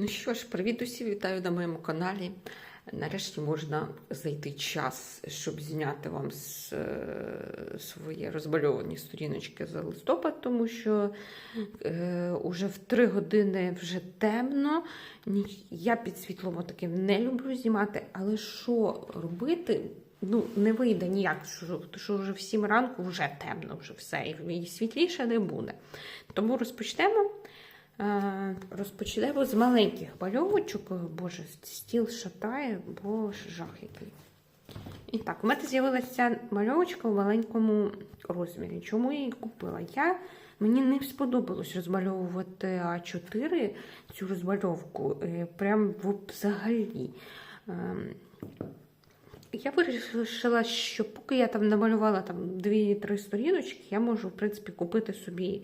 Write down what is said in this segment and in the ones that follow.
Ну що ж, привіт усім, вітаю на моєму каналі. Нарешті можна знайти час, щоб зняти вам с- е, свої розмальовані сторіночки за листопад, тому що е, уже в три години вже темно. Я під світлом таким не люблю знімати, але що робити? Ну, не вийде ніяк, тому що вже в 7 ранку вже темно, вже все, і світліше не буде. Тому розпочнемо. Е, Розпочнемо з маленьких мальовочок. Боже, стіл шатає, бо жах який. І так, у мене з'явилася мальовочка в маленькому розмірі. Чому я її купила? Я, мені не сподобалось розмальовувати А4 цю розмальовку. е, Прям взагалі. Ем, Я вирішила, що поки я там намалювала там 2-3 сторіночки, я можу, в принципі, купити собі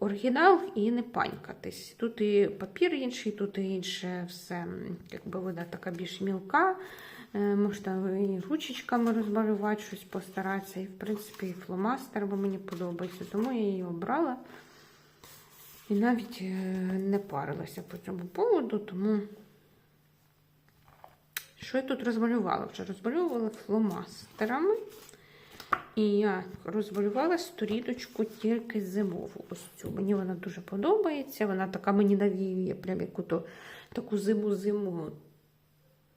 оригінал і не панькатись. Тут і папір інший, тут і інше все, якби вона така більш мілка. Е, Можна і ручечками розмалювати, щось постаратися. І, в принципі, і фломастер, бо мені подобається. Тому я її обрала. І навіть е, не парилася по цьому поводу, тому що я тут розмалювала? Вже розмальовувала фломастерами. І я розмалювала сторіночку тільки зимову. Ось цю. Мені вона дуже подобається. Вона така мені навіює, прям яку то таку зиму-зиму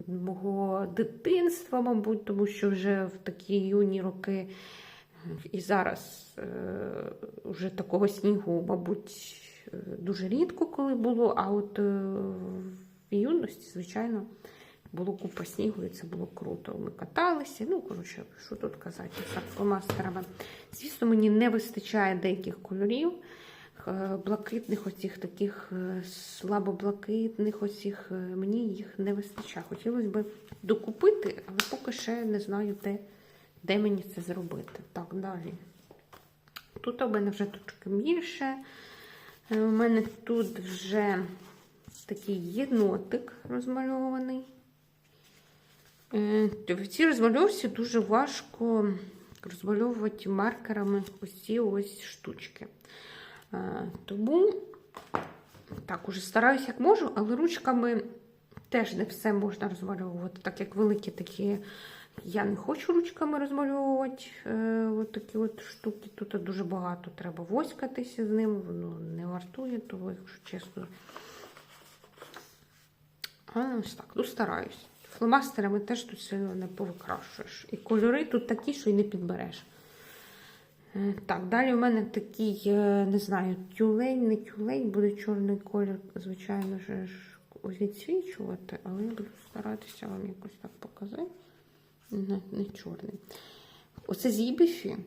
мого дитинства, мабуть, тому що вже в такі юні роки і зараз е, вже такого снігу, мабуть, е, дуже рідко коли було, а от е, в юності, звичайно, було купа снігу, і це було круто. Ми каталися. Ну, коротше, що тут казати, фломастерами. Звісно, мені не вистачає деяких кольорів. е, Блакитних, оцих таких е, слабоблакитних, оцих, е, мені їх не вистачає. Хотілося б докупити, але поки ще не знаю, де, де мені це зробити. Так, далі. Тут у мене вже трошки більше. У мене тут вже такий єнотик розмальований. Е, В цій розмальовці дуже важко розмальовувати маркерами ці ось штучки. Е, Тому так, уже стараюсь як можу, але ручками теж не все можна розмальовувати, так як великі такі. Я не хочу ручками розмальовувати е, такі от штуки. Тут дуже багато треба воськатися з ним, воно не вартує того, якщо чесно. А, ось так, ну стараюсь. Фломастерами теж тут сильно не повикрашуєш. І кольори тут такі, що й не підбереш. Е, Так, далі у мене такий, е, не знаю, тюлень, не тюлень, буде чорний колір, звичайно ж, відсвічувати, але я буду старатися вам якось так показати. Не, не чорний. Оце з Ібіфі.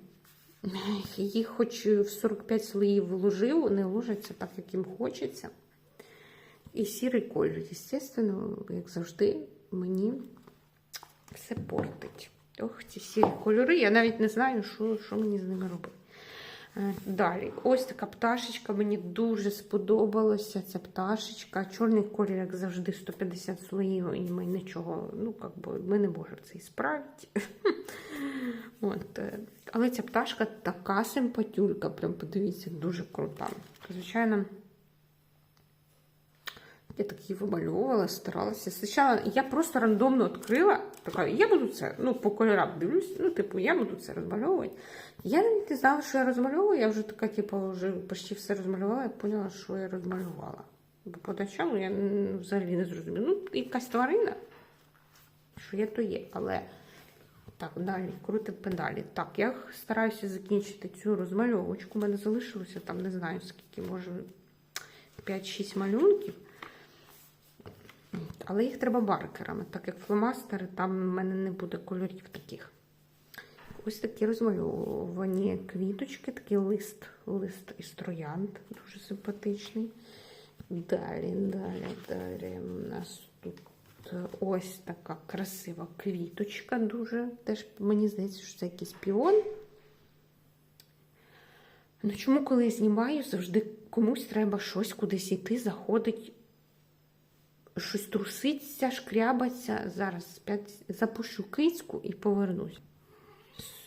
Їх хоч в 45 слоїв вложив, не ложиться так, як їм хочеться. І сірий колір, звісно, як завжди, мені все портить. Ох, ці сірі кольори, я навіть не знаю, що, що мені з ними робити. Е, Далі, ось така пташечка, мені дуже сподобалася ця пташечка. Чорний колір, як завжди, 150 слоїв, і ми нічого, ну, як би, ми не можемо це і справити. От. е, Але ця пташка така симпатюлька, прям подивіться, дуже крута. Звичайно, я так її вимальовувала, старалася. Спочатку я просто рандомно відкрила, така, я буду це, ну, по кольорам дивлюсь, ну, типу, я буду це розмальовувати. Я не знала, що я розмальовую, я вже така, типу, вже почти все розмалювала, я поняла, що я розмалювала. Бо поначалу я взагалі не зрозуміла. Ну, якась тварина, що є, то є, але. Так, далі, крути педалі. Так, я стараюся закінчити цю розмальовочку. У мене залишилося там, не знаю скільки, може 5-6 малюнків. Але їх треба маркерами, так як фломастери, там в мене не буде кольорів таких. Ось такі розмальовані квіточки, такий лист, лист із троянд, дуже симпатичний. Далі, далі, далі. У нас тут ось така красива квіточка, дуже. Теж мені здається, що це якийсь піон. Ну чому, коли я знімаю, завжди комусь треба щось кудись йти, заходить щось труситься, шкрябаться. Зараз запущу кицьку і повернусь.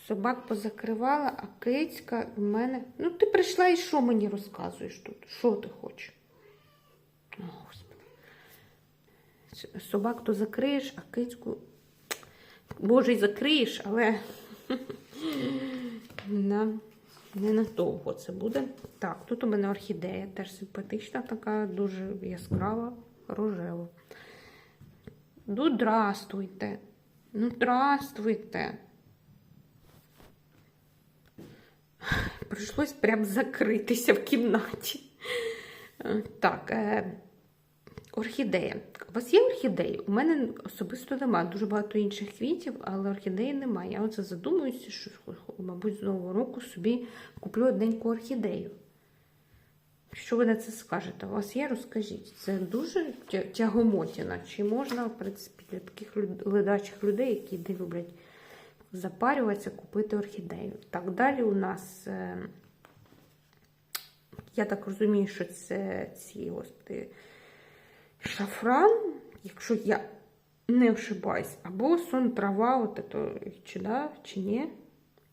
Собак позакривала, а кицька в мене. Ну, ти прийшла і що мені розказуєш тут? Що ти хочеш? О, Господи. Собак то закриєш, а кицьку. Боже, й закриєш, але на, не надовго це буде. Так, тут у мене орхідея теж симпатична, така, дуже яскрава, рожева. Ну, здрастуйте. Ну, здрастуйте. Прийшлось прям закритися в кімнаті. Так, е, орхідея. У вас є орхідеї? У мене особисто немає. Дуже багато інших квітів, але орхідеї немає. Я оце задумуюся, що, мабуть, з нового року собі куплю одненьку орхідею. Що ви на це скажете? У вас є, розкажіть. Це дуже тя- тягомотіна. Чи можна, в принципі, для таких ледачих людей, які не люблять запарюватися, купити орхідею? Так, далі у нас, е, я так розумію, що це ці господи, шафран, якщо я не ошибаюсь, або сон трава, от это, чи да, чи ні.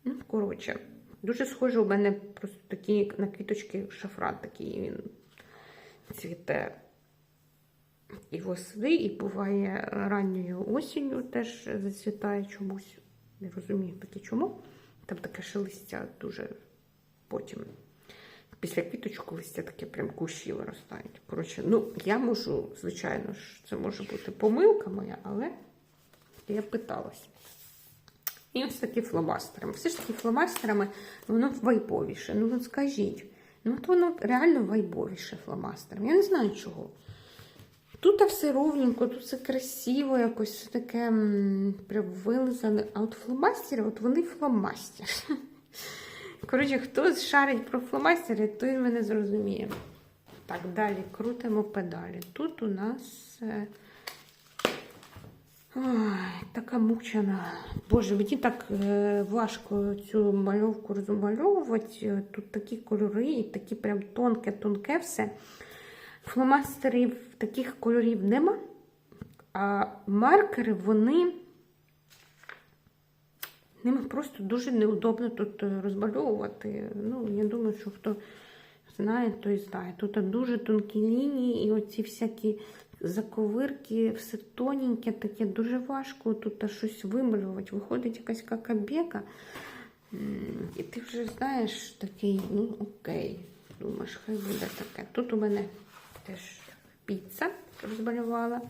Ну, коротше, дуже схоже у мене просто такі на квіточки шафран такий він цвіте. І восени, і буває ранньою осінню теж зацвітає чомусь. Не розумію таки чому. Там таке ще листя дуже потім. Після квіточку листя таке прям кущі виростають. Коротше, ну, я можу, звичайно ж, це може бути помилка моя, але я питалася. І ось такі фломастерами. Все ж таки фломастерами воно вайбовіше. Ну, от скажіть. Ну, от воно реально вайбовіше фломастером. Я не знаю чого. Тут все ровненько, тут все красиво, якось все таке вилизане. А от фломастери, от вони фломастери. Коротше, хто шарить про фломастери, той мене зрозуміє. Так, далі крутимо педалі. Тут у нас. Така мучена. Боже, мені так е, важко цю мальовку розмальовувати. Тут такі кольори, і такі прям тонке-тонке все. Фломастерів таких кольорів нема, а маркери вони. Ними просто дуже неудобно тут розмальовувати. Ну, я думаю, що хто знає, той знає. Тут дуже тонкі лінії і оці всякі заковирки, все тоненьке, таке дуже важко тут щось вималювати. Виходить якась какабека. І ти вже знаєш такий, ну окей, думаєш, хай буде таке. Тут у мене теж піца розмалювала.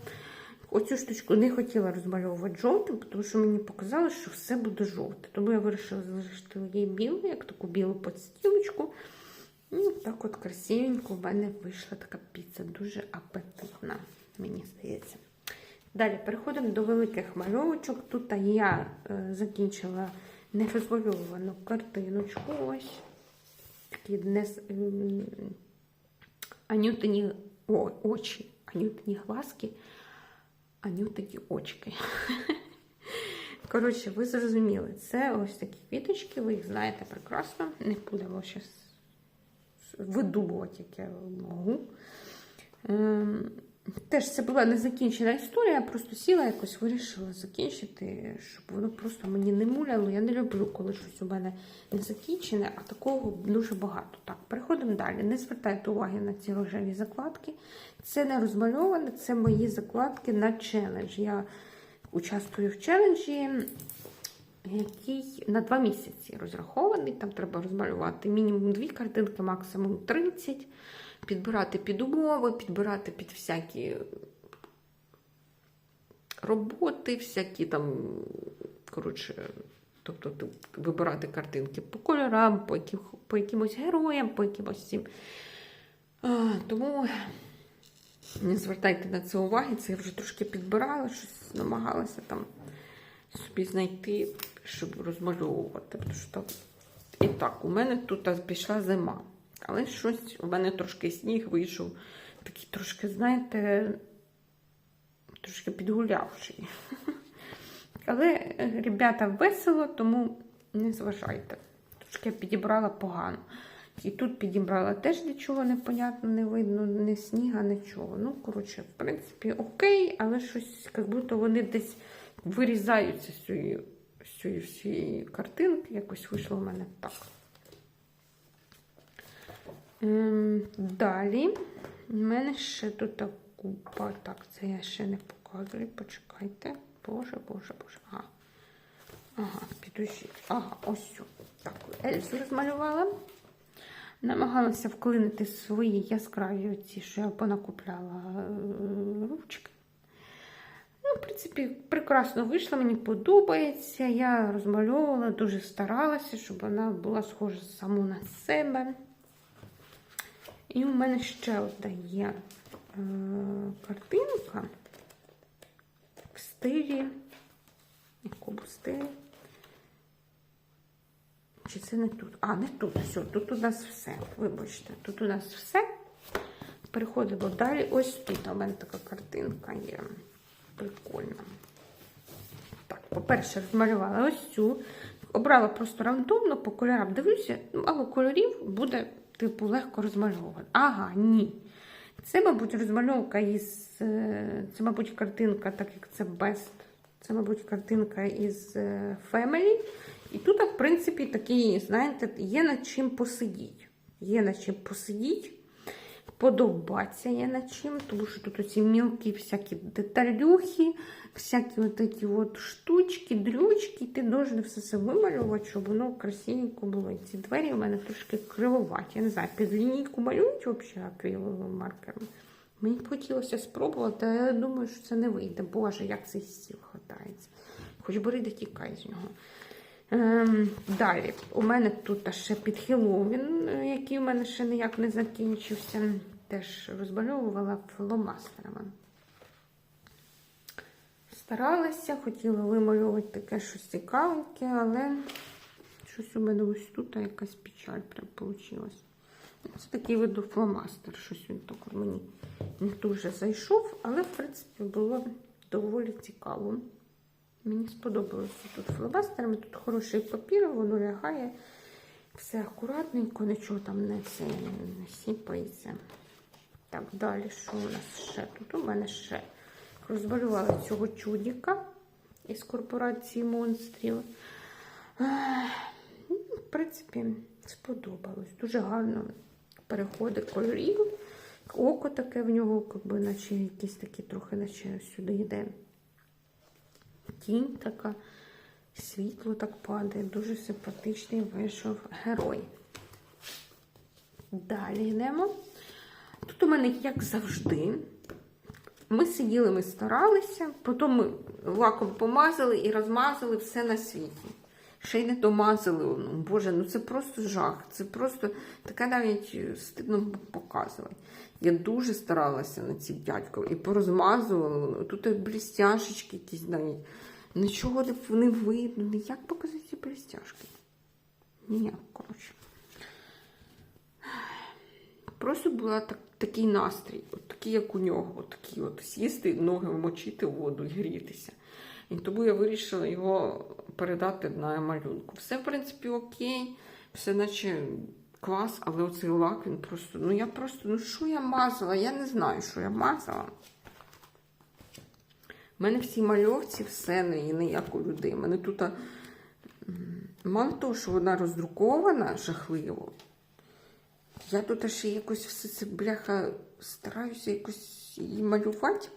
Оцю штучку не хотіла розмальовувати жовтим, тому що мені показали, що все буде жовте. Тому я вирішила залишити її білу, як таку білу подстілочку. І так от красивенько в мене вийшла така піца. Дуже апетитна, мені здається. Далі переходимо до великих мальовочок. Тут я е, закінчила нерозмальовану картиночку. Ось такі днес, анютині о, очі, анютині глазки, анютині очки. Коротше, ви зрозуміли, це ось такі квіточки, ви їх знаєте прекрасно. Не будемо зараз видумувати, я можу. Ем, Теж це була незакінчена історія, я просто сіла якось вирішила закінчити, щоб воно просто мені не муляло. Я не люблю, коли щось у мене не закінчене, а такого дуже багато. Так, переходимо далі. Не звертайте уваги на ці рожеві закладки. Це не розмальоване, це мої закладки на челендж. Я участвую в челенджі, який на два місяці розрахований. Там треба розмалювати мінімум дві картинки, максимум 30 підбирати під умови, підбирати під всякі роботи, всякі там, коротше, тобто вибирати картинки по кольорам, по, яких, по якимось героям, по якимось. А, тому не звертайте на це уваги, це я вже трошки підбирала, щось намагалася там собі знайти, щоб розмальовувати. Тому що і так, у мене тут пішла зима. Але щось у мене трошки сніг вийшов. Такий трошки, знаєте, трошки підгулявший. Але, ребята, весело, тому не зважайте. Трошки я підібрала погано. І тут підібрала теж нічого непонятно, не видно, ні сніга, нічого. Ну, коротше, в принципі, окей, але щось, як будто вони десь вирізаються з цієї, з цієї всієї картинки. Якось вийшло в мене так. Ем, далі в мене ще тут купа. Так, це я ще не показую. Почекайте. Боже, боже, боже. Ага. Ага, підождіть. Ага, ось. Так, Ельзу розмалювала. Намагалася вклинити свої яскраві оці, що я понакупляла е, ручки. Ну, в принципі, прекрасно вийшло, мені подобається. Я розмальовувала, дуже старалася, щоб вона була схожа саму на себе. І у мене ще одна є е, картинка в стилі. Якому стилі? Чи це не тут? А, не тут. Все, тут у нас все. Вибачте, тут у нас все. Переходимо далі. Ось тут у мене така картинка є. Прикольна. Так, по-перше, розмалювала ось цю. Обрала просто рандомно по кольорам. Дивлюся, ну, мало кольорів буде, типу, легко розмальовувати. Ага, ні. Це, мабуть, розмальовка із. е, Це, мабуть, картинка, так як це Best. Це, мабуть, картинка із е, Family. І тут, в принципі, такий, знаєте, є над чим посидіти. Є над чим посидіти. Подобаться є над чим, тому що тут оці мілкі всякі деталюхи, всякі от такі от штучки, дрючки. Ти должен все це вималювати, щоб воно красивенько було. І ці двері у мене трошки кривоваті. Я не знаю, під лінійку малюють взагалі акриловим маркером. Мені хотілося спробувати, але я думаю, що це не вийде. Боже, як цей стіл хватається. Хоч бери да тікай з нього. Ем, далі, у мене тут ще під Хеллоуін, е, який у мене ще ніяк не закінчився. Теж розмальовувала фломастерами. Старалася, хотіла вималювати таке щось цікавеньке, але щось у мене ось тут якась печаль прям вийшла. Це такий виду фломастер, щось він так мені не дуже зайшов, але, в принципі, було доволі цікаво. Мені сподобалося тут фломастерами, тут хороший папір, воно лягає, все акуратненько, нічого там не, це, не сіпається. Так, далі, що у нас ще? Тут у мене ще розмалювала цього чудіка із корпорації монстрів. Ну, В принципі, сподобалось. Дуже гарно переходить кольорів. Око таке в нього, якби, наче якісь такі трохи, наче сюди йде тінь така, світло так падає, дуже симпатичний вийшов герой. Далі йдемо. Тут у мене, як завжди, ми сиділи, ми старалися, потім ми лаком помазали і розмазали все на світі. Ще й не домазали. Ну, Боже, ну це просто жах. Це просто таке навіть стидно показувати. Я дуже старалася над цим дядьком і порозмазувала. Тут блістяшечки якісь навіть. Нічого не- видно. Ніяк показати ці блістяшки. Ніяк, коротше. Просто була так, такий настрій, от такий, як у нього, от такий от сісти, ноги вмочити в воду і грітися. І тому я вирішила його передати на малюнку. Все, в принципі, окей, все наче клас, але оцей лак він просто. Ну я просто, ну що я мазала? Я не знаю, що я мазала. У мене в цій мальовці все не, не як у людей. У мене тут мало того, що вона роздрукована жахливо. Я тут ще якось все це бляха стараюся якось її малювати.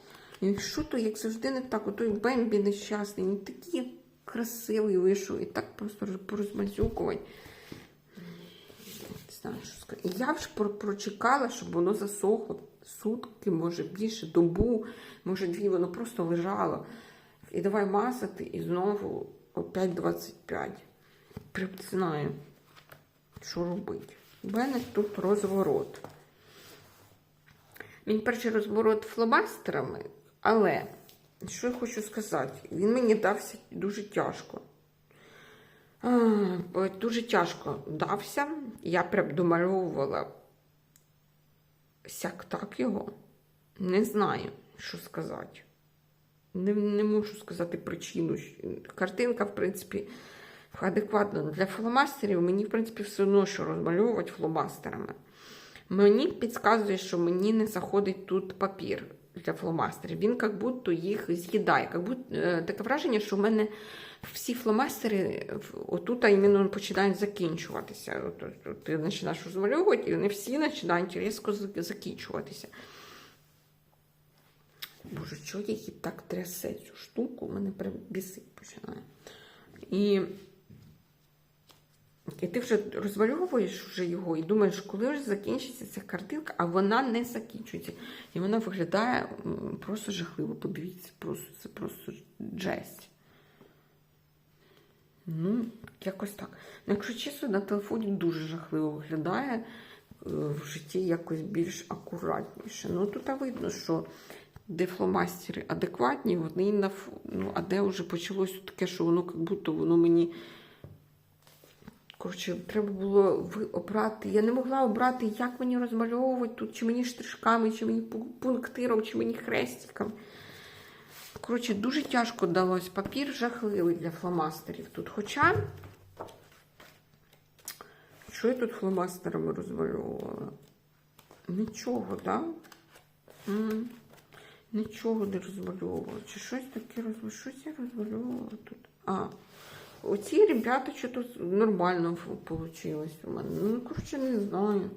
І що то, як завжди, не так. Отой Бембі нещасний, він такий красивий вийшов і так просто роз- порозмазюкувати. Не знаю, що сказати. Я вже прочекала, щоб воно засохло сутки, може більше, добу, може дві, воно просто лежало. І давай мазати, і знову опять 25. Прям знаю, що робити. У мене тут розворот. Мій перший розворот фломастерами, але що я хочу сказати, він мені дався дуже тяжко. Бо Дуже тяжко дався. Я прям домальовувала сяк так його. Не знаю, що сказати. Не, не можу сказати причину. Картинка, в принципі, адекватна для фломастерів. Мені, в принципі, все одно, що розмальовувати фломастерами. Мені підказує, що мені не заходить тут папір для фломастерів. Він як будто їх з'їдає. Як будто, е, таке враження, що в мене всі фломастери отут іменно починають закінчуватися. От, от, от ти починаєш розмальовувати, і вони всі починають різко закінчуватися. боже, чого її так трясе цю штуку, мене прям бісить починає. І, і ти вже розвальовуєш вже його і думаєш, коли вже закінчиться ця картинка, а вона не закінчується. І вона виглядає просто жахливо. Подивіться, просто це просто жесть. Ну, якось так. Ну, якщо чесно, на телефоні дуже жахливо виглядає е, в житті якось більш акуратніше. Ну, тут видно, що де фломастери адекватні, вони на ну, а де вже почалося таке, що воно як будто воно мені. Коротше, треба було обрати. Я не могла обрати, як мені розмальовувати тут, чи мені штришками, чи мені пунктиром, чи мені хрестиком. Коротше, дуже тяжко далось. Папір жахливий для фломастерів тут. Хоча, що я тут фломастерами розмальовувала? Нічого, так? Да? Нічого не розмальовувала. Чи щось таке розмальовувала? Щось я розмальовувала тут. А, оці ребята що тут нормально вийшло у мене. Ну, коротше, не знаю.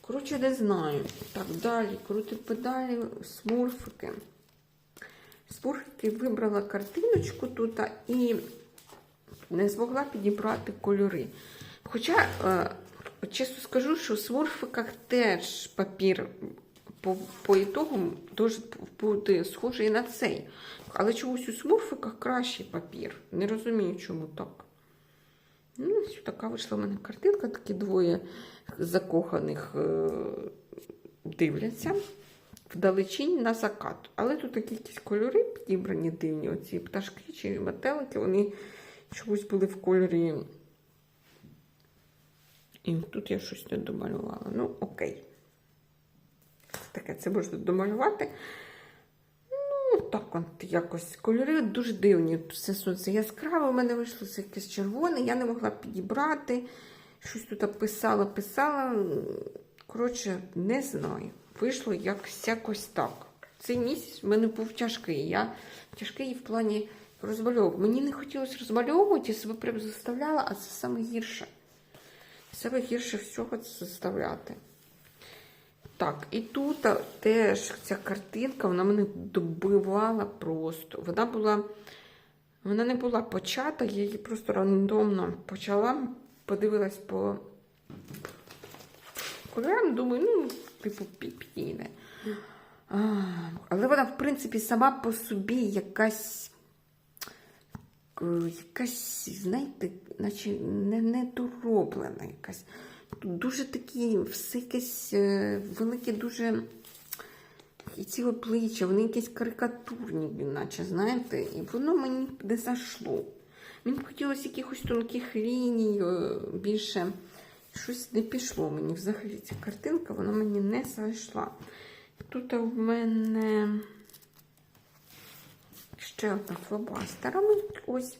Коротше, не знаю. Так, далі. Крути педалі, смурфики. Смурфики вибрала картиночку тут і не змогла підібрати кольори. Хоча, е, чесно скажу, що в смурфиках теж папір по, по ітогу дуже буде схожий на цей. Але чомусь у смурфиках кращий папір. Не розумію, чому так. Ну, така вийшла в мене картинка, такі двоє закоханих е, дивляться вдалечінь на закат. Але тут якісь кольори підібрані дивні. Оці пташки чи метелики, вони чомусь були в кольорі. І тут я щось не домалювала. Ну, окей. Таке це можна домалювати. Ну, так от якось кольори дуже дивні. Все сонце яскраве, у мене вийшло це якесь червоне, я не могла підібрати. Щось тут писала, писала. Коротше, не знаю. Вийшло якось, якось так. Цей місяць в мене був тяжкий. Я тяжкий в плані розмальовок. Мені не хотілося розмальовувати, я себе прям заставляла, а це саме гірше. Саме гірше всього це заставляти. Так, і тут теж ця картинка, вона мене добивала просто. Вона була, вона не була почата, я її просто рандомно почала, подивилась по кольорам, думаю, ну, типу, пі- підійде. Але вона, в принципі, сама по собі якась, е, якась, знаєте, наче не, недороблена якась. Тут дуже такі, все якесь велике, дуже. І ці обличчя, вони якісь карикатурні, наче, знаєте, і воно мені не зайшло. Мені б хотілося якихось тонких ліній, е, більше щось не пішло мені. Взагалі ця картинка, вона мені не зайшла. Тут в мене ще одна флобастерами. Ось.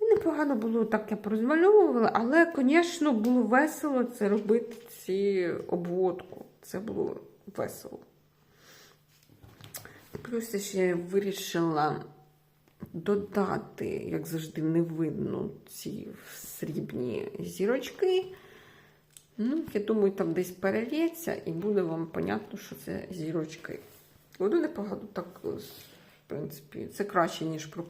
Непогано було так, я порозмальовувала, але, звісно, було весело це робити ці обводку. Це було весело. Плюс я ще вирішила додати, як завжди, не видно ці срібні зірочки. Ну, я думаю, там десь перелється і буде вам понятно, що це зірочки. Воно непогано так, е, в принципі, це краще, ніж про.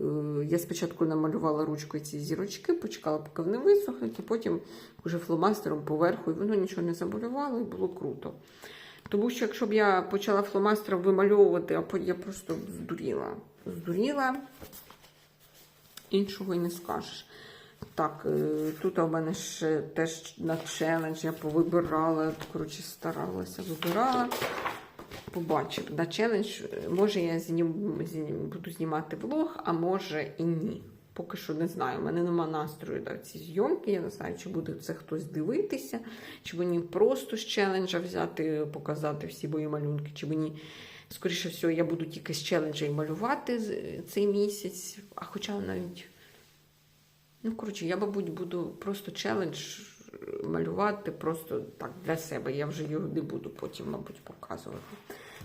Е, Я спочатку намалювала ручкою ці зірочки, почекала, поки вони висохнуть, і потім вже фломастером поверху, і воно нічого не замалювало, і було круто. Тому що якщо б я почала фломастером вимальовувати, а я просто здуріла. Здуріла, іншого і не скажеш. Так, е, тут у мене ще теж на челендж я повибирала, коротше, старалася, вибирала. Побачив на челендж. Може, я знім, знім- буду знімати влог, а може і ні. Поки що не знаю. У мене нема настрою на ці зйомки. Я не знаю, чи буде це хтось дивитися, чи мені просто з челенджа взяти, показати всі мої малюнки, чи мені, скоріше всього, я буду тільки з челенджа і малювати цей місяць. А хоча навіть. Ну, коротше, я, мабуть, буду просто челендж малювати просто так для себе. Я вже його не буду потім, мабуть, показувати.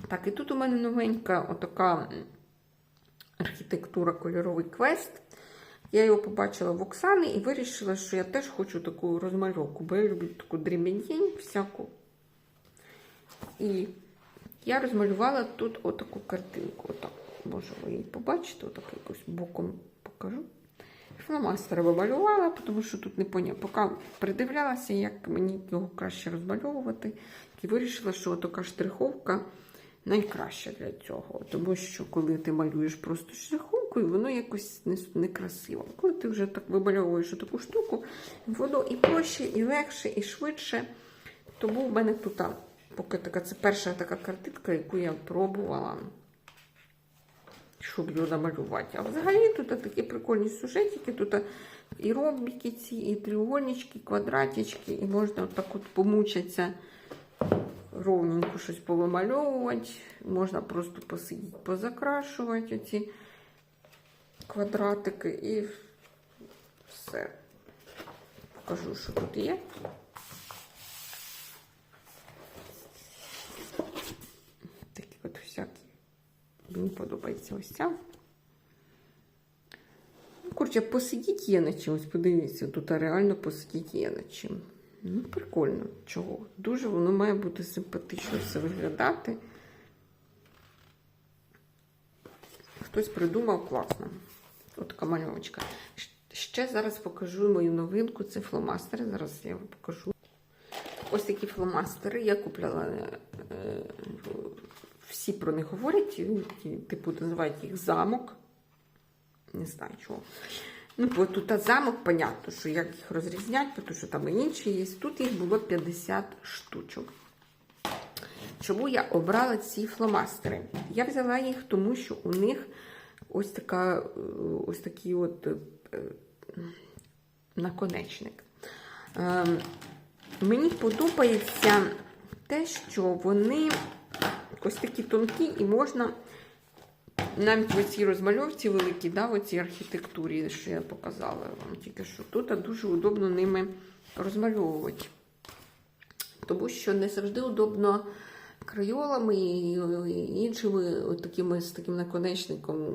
Так, і тут у мене новенька отака архітектура кольоровий квест. Я його побачила в Оксани і вирішила, що я теж хочу таку розмальовку, бо я люблю таку дрімінь всяку. І я розмалювала тут отаку картинку. Отак. Може, ви її побачите, отак якось боком покажу. Фломастер вималювала, тому що тут не поняла. Поки придивлялася, як мені його краще розмальовувати, і вирішила, що така штриховка найкраща для цього. Тому що коли ти малюєш просто штриховкою, воно якось не- некрасиво. Коли ти вже так вимальовуєш таку штуку, воно і проще, і легше, і швидше. Тому в мене тут, а, поки така, це перша така картинка, яку я пробувала щоб його намалювати. А взагалі тут такі прикольні сюжетики, тут і ромбики ці, і треугольнички, і квадратички, і можна отак от помучитися, ровненько щось повимальовувати. Можна просто посидіти, позакрашувати оці квадратики і все. Покажу, що тут є. Такі от всякі. Мені подобається ось ця. Ну, Коротше, посидіть є над чимось, подивіться, тут реально посидіть є над чим. Ну, прикольно, чого. Дуже воно має бути симпатично все виглядати. Хтось придумав класно. От така мальовочка. Ще зараз покажу мою новинку. Це фломастери. Зараз я вам покажу. Ось такі фломастери. Я купляла. Всі про них говорять, типу, називають їх замок. Не знаю чого. Ну, бо тут замок, понятно, що як їх розрізняти, тому що там і інші є. Тут їх було 50 штучок. Чому я обрала ці фломастери? Я взяла їх, тому що у них ось така, е, ось такий от е, наконечник. Ем, Мені подобається те, що вони ось такі тонкі, і можна навіть в цій розмальовці великій, да, в цій архітектурі, що я показала вам тільки що тут, дуже удобно ними розмальовувати. Тому що не завжди удобно крайолами і іншими такими з таким наконечником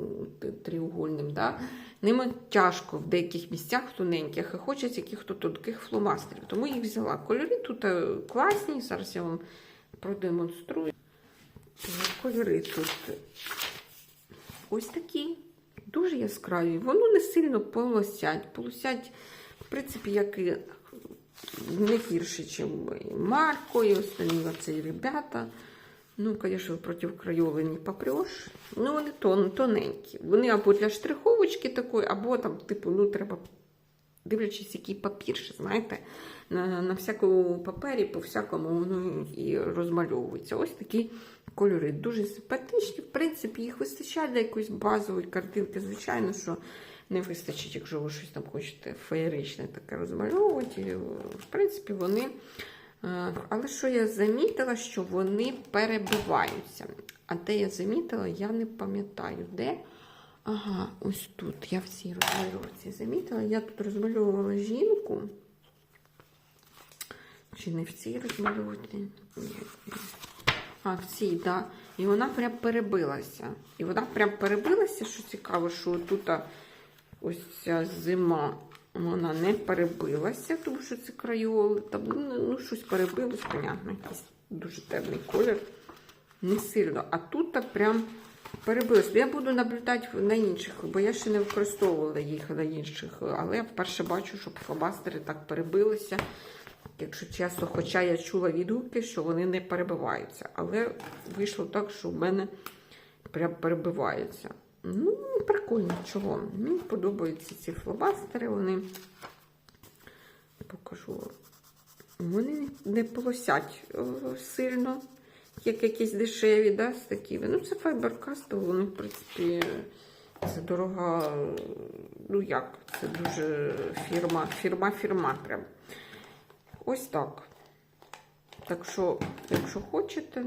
тріугольним. Да? Ними тяжко в деяких місцях тоненьких, і хочеться яких-то тонких фломастерів. Тому їх взяла. Кольори тут е, класні. Зараз я вам продемонструю. Кольори тут ось такі, дуже яскраві. Воно не сильно полосять. Полосять, в принципі, як і не гірше, ніж Марко і останні оці ребята. Ну, звісно, проти крайоли не попреш. Ну, вони тон, тоненькі. Вони або для штриховочки такої, або там, типу, ну, треба, дивлячись, який папір, знаєте, на, на всякому папері, по всякому воно і розмальовується. Ось такі кольори. Дуже симпатичні. В принципі, їх вистачає для якоїсь базової картинки. Звичайно, що не вистачить, якщо ви щось там хочете феєричне таке розмальовувати. В принципі, вони. Е, Але що я замітила, що вони перебиваються. А де я замітила, я не пам'ятаю, де. Ага, ось тут. Я в цій розмальовці замітила. Я тут розмальовувала жінку. Чи не в цій розмальовці? Ні. А, в цій, так. Да. І вона прям перебилася. І вона прям перебилася, що цікаво, що тут ось ця зима. Вона не перебилася, тому що це крайоли. Там, ну, ну, щось перебилось, понятно, якийсь дуже темний колір. Не сильно. А тут так прям перебилось. Я буду наблюдати на інших, бо я ще не використовувала їх на інших. Але я вперше бачу, щоб фломастери так перебилися. Якщо чесно, хоча я чула відгуки, що вони не перебиваються. Але вийшло так, що в мене прям перебиваються. Ну, прикольно, чого. Мені подобаються ці фломастери, вони покажу. Вони не полосять е, сильно, як якісь дешеві, да, такими. Ну, це файберкаст, вони, в принципі, це дорога. Ну як, це дуже фірма, фірма-фірма прям. Ось так. Так що, якщо хочете,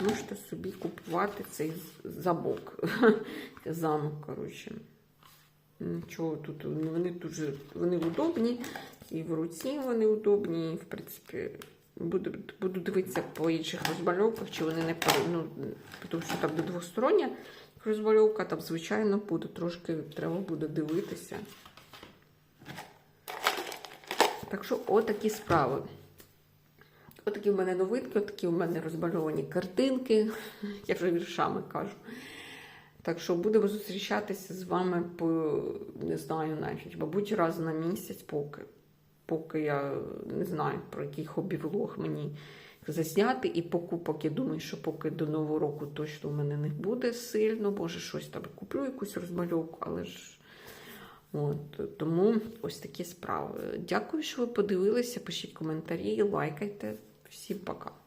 можете собі купувати цей замок. Замок, коротше. Нічого тут, вони дуже вони удобні, і в руці вони удобні, і, в принципі, буду, буду дивитися по інших розмальовках, чи вони не ну, тому що там до двостороння розмальовка, там, звичайно, буде трошки треба буде дивитися. Так що отакі справи. Отакі в мене новинки, отакі в мене розмальовані картинки, я вже віршами кажу. Так що будемо зустрічатися з вами по не знаю навіть, мабуть, раз на місяць, поки. Поки я не знаю, про який хобі-влог мені засняти. І покупок, я думаю, що поки до Нового року точно в мене не буде сильно. Може, щось там куплю, якусь розмальовку, але ж. От, тому ось такі справи. Дякую, що ви подивилися. Пишіть коментарі, лайкайте. Всім пока.